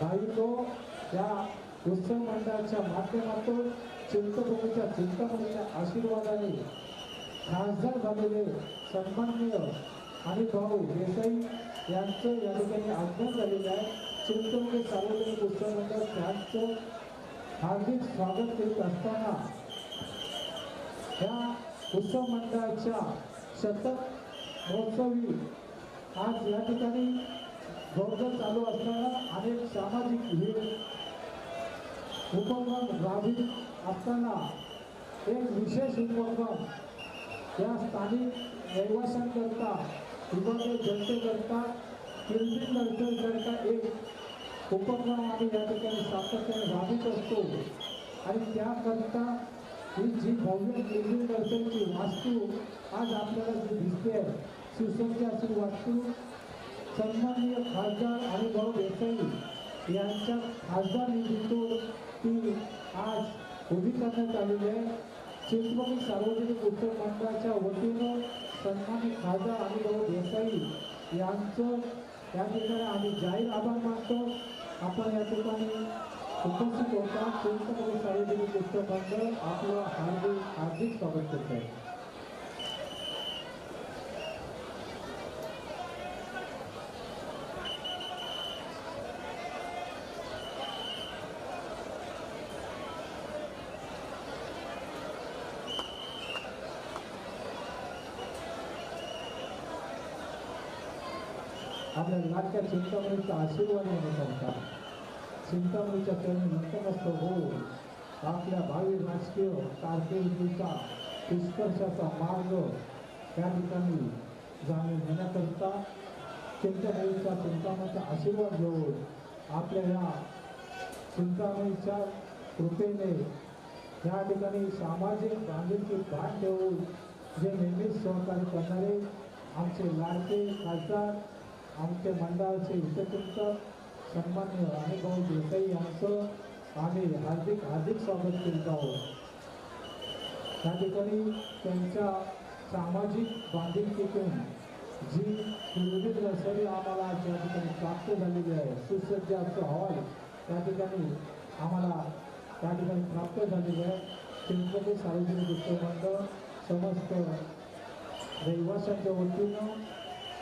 भाविको या उत्सव मंडळाच्या माध्यमातून चिंतपूर्णीच्या चिंतामणीच्या आशीर्वादाने खासदार झालेले सन्माननीय आणि भाऊ देसाई यांचं या ठिकाणी आगमन झालेलं आहे. चिंतपूर्णी सार्वजनिक उत्सव मंडळ त्यांचं हार्दिक स्वागत करीत असताना या उत्सव मंडळाच्या शतक महोत्सवी आज या ठिकाणी गौरव चालू असताना अनेक सामाजिक हे उपक्रम राबवित असताना एक विशेष उपक्रम या स्थानिक रहिवाशांकरता विभागीय जनतेकरता किरमिल नर्सरीकरता एक उपक्रम आम्ही या ठिकाणी सातत्याने राबवित असतो. आणि त्याकरता ही जी भव्य किरमिल नर्सरीची वास्तू आज आपल्याला जी दिसते सुसज्ज अशी वास्तू सन्माननीय खासदार हरिभाऊ देसाई यांच्या खासदार निधीतून ती आज उभी करण्यात आलेली आहे. चिंचवणी सार्वजनिक पुस्तक मंडळाच्या वतीनं सन्मानित खासदार हरिभाऊ देसाई यांचं या ठिकाणी आम्ही जाहीर आभार मानतो. आपण या ठिकाणी उपस्थित होता. चिंचवणी सार्वजनिक पुस्तक मंडळ आपलं हार्दिक हार्दिक स्वागत करत आपल्या लाटक्या चिंतामणीचा आशीर्वाद येण्याकरता चिंतामणीच्या चरणी नतमस्त होऊन आपल्या भावी राजकीय कारकिर्दीचा निष्कर्षाचा मार्ग त्या ठिकाणी जाणून घेण्याकरता चिंतामणीचा चिंतामणीचा आशीर्वाद घेऊन आपल्या या चिंतामणीच्या कृपेने या ठिकाणी सामाजिक बांधिलकी भाग ठेवून जे नेहमीच सहकार्य करणारे आमचे लाडके खासदार आमचे मंडळाचे हितचिंतक सन्मान्य अनुभव देसाई यांचं आम्ही हार्दिक हार्दिक स्वागत करीत आहोत. त्या ठिकाणी त्यांच्या सामाजिक बांधिलकीतून जी विविध नर्सरी आम्हाला ज्या ठिकाणी प्राप्त झालेली आहे. सुसज्ज असं हॉल त्या ठिकाणी आम्हाला त्या ठिकाणी प्राप्त झालेली आहे. तिरुपती सार्वजनिक उत्सव मंडळ समस्त रहिवाशांच्या वतीनं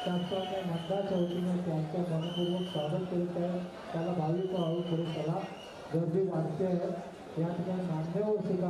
त्याचप्रमाणे मंडळाच्या वतीने त्यांचं मनपूर्वक स्वागत करीत आहे. त्याला भाविक हळू पुढे चला गर्दी वाढते आहे. या ठिकाणी मान्यवर सुद्धा